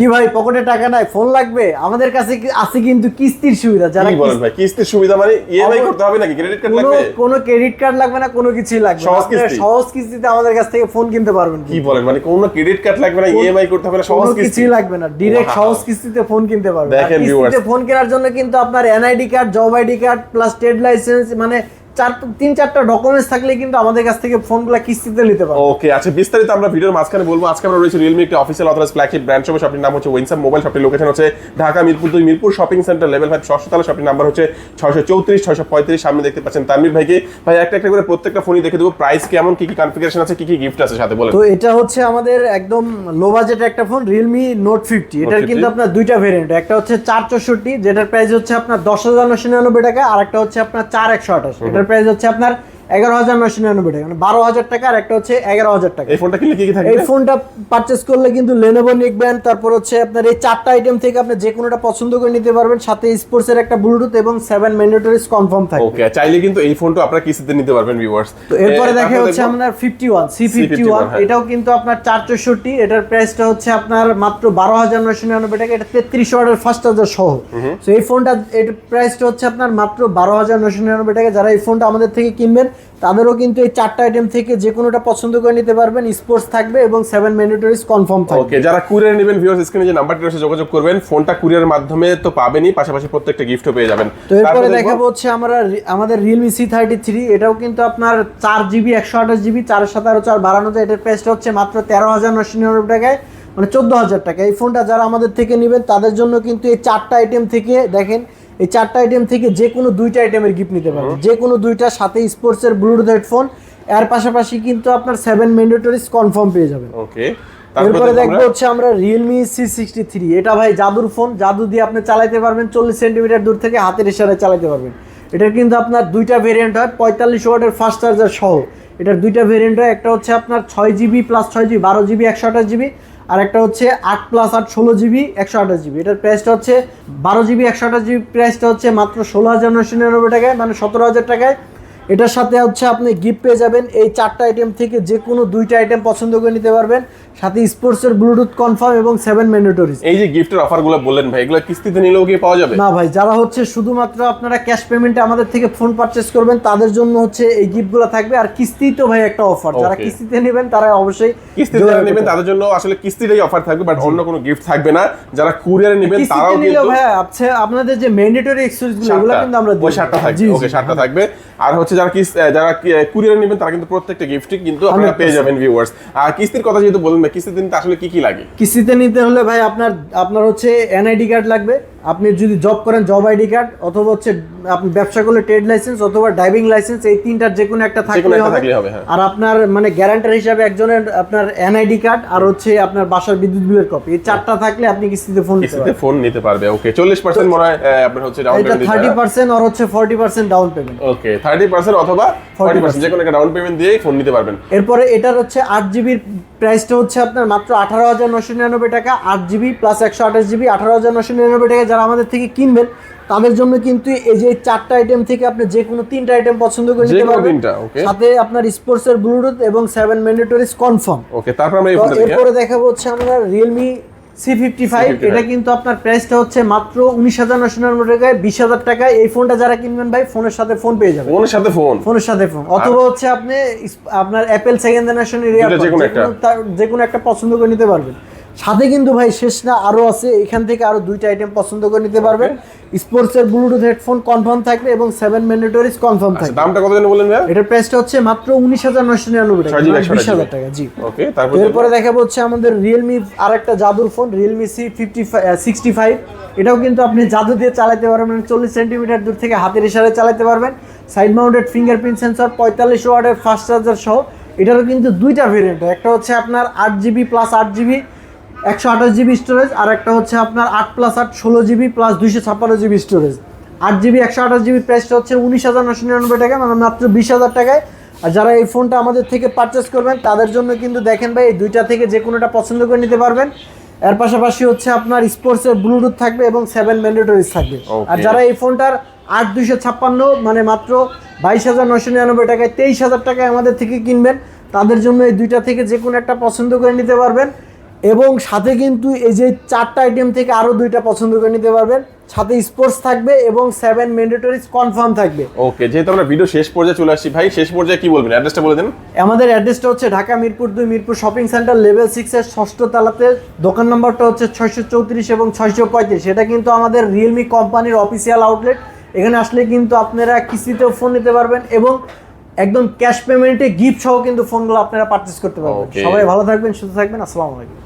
কি ভাই পকেটে টাকা নাই ফোন লাগবে? আমাদের কাছে আছে কিন্তু কিস্তির সুবিধা যারা কি বলেন ভাই কিস্তির সুবিধা মানে ইএমআই করতে হবে নাকি? ক্রেডিট কার্ড লাগবে? কোনো ক্রেডিট কার্ড লাগবে না কোনো কিছুই লাগবে সহজ কিস্তি? সহজ কিস্তিতে আমাদের কাছ থেকে ফোন কিনতে পারবেন কি বলেন মানে কোনো ক্রেডিট কার্ড লাগবে না ইএমআই করতে হবে না সহজ কিস্তি? কিছুই লাগবে না ডিরেক্ট Wow. সহজ কিস্তিতে ফোন কিনতে পারবেন। কিস্তিতে ফোন কেনার জন্য কিন্তু আপনার NID card job ID card plus trade licence মানে চার তিন চারটা ডকুমেন্টস থাকলে কিন্তু আমাদের কাছ থেকে ফোনগুলো কিস্তিতে নিতে পারবেন ওকে আচ্ছা বিস্তারিত আমরা ভিডিওর মাঝখানে বলব। আজকে আমরা রয়েছে রিয়েলমি একটি অফিসিয়াল অথরাইজ ফ্ল্যাগশিপ ব্র্যান্ড শপের শপটির নাম হচ্ছে উইনসাম মোবাইল শপটির লোকেশন হচ্ছে ঢাকা মিরপুর দুই Mirpur shopping centre level five ষষ্ঠ তলা শপটির নাম্বার হচ্ছে ছয়শো চৌত্রিশ ছয়শো পঁয়ত্রিশ। সামনে দেখতে পাচ্ছেন তানমির ভাইকে। ভাই একটা একটা করে প্রত্যেকটা ফোনই দেখে দেবো। প্রাইস কেমন কি কি কনফিগারেশন আছে কি কি গিফট আছে সাথে বলেন। তো এটা হচ্ছে আমাদের একদম লো বাজেট একটা ফোন রিয়েলমি নোট ফিফটি এটার কিন্তু আপনার দুইটা ভেরিয়েন্ট একটা হচ্ছে চার চৌষট্টি যেটার প্রাইস হচ্ছে আপনার দশ হাজার নশো নিরানব্বই টাকা আর একটা হচ্ছে আপনার চার একশো আঠাশ। এটার প্রাইস হচ্ছে আপনার এগারো হাজার নশো নিরানব্বই টাকা মানে বারো হাজার টাকা আর একটা হচ্ছে এগারো হাজার টাকা। এই ফোনটা কিনলে কি কি থাকবে? এই ফোনটা পারচেস করলে কিন্তু লেনোভো নিকবেন তারপর হচ্ছে আপনার এই চারটা আইটেম থেকে আপনি যে কোনোটা পছন্দ করে নিতে পারবেন সাথে স্পোর্টস এর একটা ব্লুটুথ এবং সেভেন ম্যান্ডেটরিজ কনফার্ম থাকবে। ওকে চাইলে কিন্তু এই ফোনটা আপনারা কিস্তিতে নিতে পারবেন ভিউয়ার্স তো এরপরে দেখা হচ্ছে আপনার fifty one C fifty one. এটাও কিন্তু আপনার চার চৌষট্টি এটার প্রাইসটা হচ্ছে আপনার মাত্র বারো হাজার নয়শো নিরানব্বই টাকা এটা তেত্রিশ ওয়ার্ডের ফার্স্ট চার্জার সহ। তো এই ফোনটা এটার প্রাইসটা হচ্ছে আপনার মাত্র বারো হাজার নয়শো নিরানব্বই টাকা। যারা এই ফোনটা আমাদের থেকে কিনবেন তাদেরও কিন্তু এই চারটা আইটেম থেকে যে কোনোটা পছন্দ করে নিতে পারবেন স্পোর্টস থাকবে এবং সেভেন ম্যান্ডেটরিজ কনফার্ম থাকবে। ওকে যারা কুরিয়ার নেবেন ভিউয়ার্স স্ক্রিনে যে নাম্বারটি রয়েছে যোগাযোগ করবেন। ফোনটা কুরিয়ারের মাধ্যমে তো পাবেনই পাশাপাশি প্রত্যেকটা গিফটও পেয়ে যাবেন। তো এরপরে দেখাবো হচ্ছে আমরা আমাদের রিয়েলমি সি থার্টি থ্রি এটাও কিন্তু আপনার চার জিবি একশো আঠাশ জিবি চারের সাথে আরও চার বাড়ানো যায়। এটার প্রাইসটা হচ্ছে মাত্র তেরো হাজার নশো নিরানব্বই টাকায় মানে চোদ্দ হাজার টাকা এই ফোনটা যারা আমাদের থেকে নেবেন তাদের জন্য কিন্তু এই চারটা আইটেম থেকে দেখেন এই চারটা আইটেম থেকে যে কোনো দুইটা আইটেমের গিফট নিতে পারবেন যে কোনো দুইটা সাথে স্পোর্টসের ব্লুটুথ হেডফোন এর পাশাপাশি কিন্তু আপনার সেভেন ম্যান্ডেটরিজ কনফার্ম পেয়ে যাবেন। ওকে এরপরে দেখব হচ্ছে আমরা রিয়েলমি সি সিক্সটি থ্রি এটা ভাই জাদুর ফোন জাদু দিয়ে আপনি চালাতে পারবেন চল্লিশ সেন্টিমিটার দূর থেকে হাতের ইশারায় চালাতে পারবেন। এটার কিন্তু আপনার দুইটা ভেরিয়েন্ট হয় পঁয়তাল্লিশ ওয়াটের ফাস্ট চার্জার সহ। এটার দুইটা ভেরিয়েন্ট হয় একটা হচ্ছে আপনার ছয় জিবি প্লাস ছয় জিবি বারো জিবি একশো আঠাশ জিবি আর একটা হচ্ছে আট প্লাস আট ষোলো জিবি একশো আঠাশ জিবি এটার প্রাইসটা হচ্ছে বারো জিবি একশো আঠাশ জিবি প্রাইসটা হচ্ছে মাত্র ষোলো হাজার নশো নিরানব্বই টাকায় মানে সতেরো হাজার টাকায়। এটার সাথে হচ্ছে আপনি গিফট পেয়ে যাবেন এই চারটা আইটেম থেকে যে কোনো দুইটা আইটেম পছন্দ করে নিতে পারবেন। সাথে স্পোর্টসের ব্লুটুথ কনফার্ম এবং সেভেন ম্যান্ডেটরিজ এই যে গিফটের অফারগুলো বললেন ভাই এগুলো কিস্তিতে নিলেও কি পাওয়া যাবে? না ভাই যারা হচ্ছে শুধুমাত্র আপনারা ক্যাশ পেমেন্টে আমাদের থেকে ফোন পারচেস করবেন তাদের জন্য হচ্ছে এই গিফটগুলো থাকবে। আর কিস্তি তো ভাই একটা অফার যারা কিস্তিতে নেবেন তারা অবশ্যই কিস্তি যোগাযোগ যারা নেবেন তাদের জন্য আসলে কিস্তিটাই অফার থাকবে বাট অন্য কোনো গিফট থাকবে না। যারা কুরিয়ারে নেবেন কিস্তিতে তারাও কিন্তু ভাই আচ্ছা আপনাদের যে ম্যান্ডেটরি এক্সেসগুলো এগুলো কিন্তু আমরা ওই সাতটা থাকবে। ওকে সাতটা থাকবে। আর হচ্ছে যারা কিস যারা কুরিয়ারে নেবেন তারা কিন্তু প্রত্যেকটা গিফটই কিন্তু আপনারা পেয়ে যাবেন ভিউয়ার্স আর কিস্তির কথা যেহেতু বললেন কিস্তিতে নিতে আসলে কি কি লাগে? কিস্তিতে নিতে হলে ভাই আপনার আপনার হচ্ছে এনআইডি কার্ড লাগবে। আপনি যদি জব করেন জব আইডি কার্ড অথবা হচ্ছে আপনি ব্যবসা করলে ট্রেড লাইসেন্স অথবা ড্রাইভিং লাইসেন্স এই তিনটার যে কোনো একটা থাকলে হবে। হ্যাঁ। আর আপনার মানে গ্যারান্টার হিসাবে একজনের আপনার এনআইডি কার্ড আর হচ্ছে আপনার বাসার বিদ্যুৎ বিলের কপি এই চারটা থাকলে আপনি কিস্তিতে ফোন কিস্তিতে ফোন নিতে পারবে ওকে চল্লিশ পার্সেন্ট মনে হয় আপনার হচ্ছে ডাউন এটা পেমেন্ট থার্টি পার্সেন্ট আর হচ্ছে forty percent down payment okay thirty percent অথবা ফর্টি পার্সেন্ট যে কোনো একটা ডাউন পেমেন্ট দিয়েই ফোন নিতে পারবেন। এরপরে এটার হচ্ছে আট জিবির প্রাইসটা হচ্ছে আপনার মাত্র আঠারো হাজার নশো নিরানব্বই টাকা। আট জিবি প্লাস একশো আঠাশ জিবি আঠারো হাজার নশো নিরানব্বই টাকা যারা আমাদের থেকে কিনবেন তাদের জন্য কিন্তু এই যে চারটা আইটেম থেকে আপনি যে কোনো তিনটা আইটেম পছন্দ করে নিতে পারবেন। সাথে আপনার স্পোর্টস এর ব্লুটুথ এবং সেভেন ম্যান্ডেটরিজ কনফার্ম ওকে তারপর আমরা দেখি হ্যাঁ? এরপরে দেখাবো হচ্ছে আমরা Realme C fifty five C55 এটা কিন্তু আপনার প্রাইসটা হচ্ছে মাত্র উনিশ হাজার নশো নিরানব্বই টাকায় বিশ হাজার টাকায়। এই ফোনটা যারা কিনবেন ভাই ফোনের সাথে ফোন পেয়ে যাবেন। ফোনের সাথে ফোন ফোনের সাথে ফোন অথবা হচ্ছে আপনি আপনার অ্যাপেল সেকেন্ড জেনারেশন একটা। যে কোনো একটা পছন্দ করে নিতে পারবেন। সাথে কিন্তু ভাই শেষ না আরও আছে এখান থেকে আরও দুইটা আইটেম পছন্দ করে নিতে পারবেন স্পোর্টস এর ব্লুটুথ হেডফোন কনফার্ম থাকবে এবং সেভেন ম্যান্ডেটরিজ কনফার্ম থাকবে। দামটা কত যেন বললেন ভাই এটার প্রাইসটা হচ্ছে মাত্র উনিশ হাজার নশো নিরানব্বই টাকা ছয় জিবি, মানে টাকা। জি। ওকে তারপর এরপরে দেখাবো হচ্ছে আমাদের রিয়েলমি আর একটা জাদুর phone Realme C fifty sixty five এটাও কিন্তু আপনি জাদু দিয়ে চালাতে পারবেন চল্লিশ সেন্টিমিটার দূর থেকে হাতের ইশারায় চালাতে পারবেন। সাইড মাউন্টেড ফিঙ্গারপ্রিন্ট সেন্সর পঁয়তাল্লিশ ওয়ার্ডের ফাস্ট চার্জার সহ। এটারও কিন্তু দুইটা ভেরিয়েন্ট একটা হচ্ছে আপনার আট জিবি প্লাস আট জিবি একশো আঠাশ জিবি স্টোরেজ আর একটা হচ্ছে আপনার আট প্লাস আট ষোলো জিবি প্লাস দুইশো ছাপ্পান্ন জিবি স্টোরেজ আট জিবি একশো আঠাশ জিবি প্রাইসটা হচ্ছে উনিশ হাজার নশো নিরানব্বই টাকা মানে মাত্র বিশ হাজার টাকায়। আর যারা এই ফোনটা আমাদের থেকে পারচেস করবেন তাদের জন্য কিন্তু দেখেন ভাই এই দুইটা থেকে যে কোনোটা পছন্দ করে নিতে পারবেন। এর পাশাপাশি হচ্ছে আপনার স্পোর্টসের ব্লুটুথ থাকবে এবং সেভেন ম্যান্ডেটরিজ থাকবে। আর যারা এই ফোনটার আট দুইশো ছাপ্পান্ন মানে মাত্র বাইশ হাজার নশো নিরানব্বই টাকায় তেইশ হাজার টাকায় আমাদের থেকে কিনবেন তাদের জন্য এই দুইটা থেকে যে কোনো একটা পছন্দ করে নিতে পারবেন। এবং সাথে কিন্তু এই যে চারটা আইটেম থেকে আরও দুইটা পছন্দ করে নিতে পারবেন। সাথে স্পোর্টস থাকবে এবং সেভেন ম্যান্ডেটরিজ কনফার্ম থাকবে। ওকে যেহেতু আমরা ভিডিও শেষ পর্যায়ে চলে আসছি ভাই শেষ পর্যায়ে কি বলবেন? অ্যাড্রেসটা বলে দেন। আমাদের অ্যাড্রেসটা হচ্ছে ঢাকা মিরপুর দুই Mirpur shopping centre level six এর ষষ্ঠ তালাতে। দোকান নাম্বারটা হচ্ছে ছয়শো চৌত্রিশ এবং ছয়শো পঁয়ত্রিশ। এটা কিন্তু আমাদের রিয়েলমি কোম্পানির অফিসিয়াল আউটলেট এখানে আসলে কিন্তু আপনারা কিস্তিতেও ফোন নিতে পারবেন এবং একদম ক্যাশ পেমেন্টে গিফট সহ কিন্তু ফোনগুলো আপনারা পারচেস করতে পারবেন। সবাই ভালো থাকবেন সুস্থ থাকবেন। আসসালামু আলাইকুম।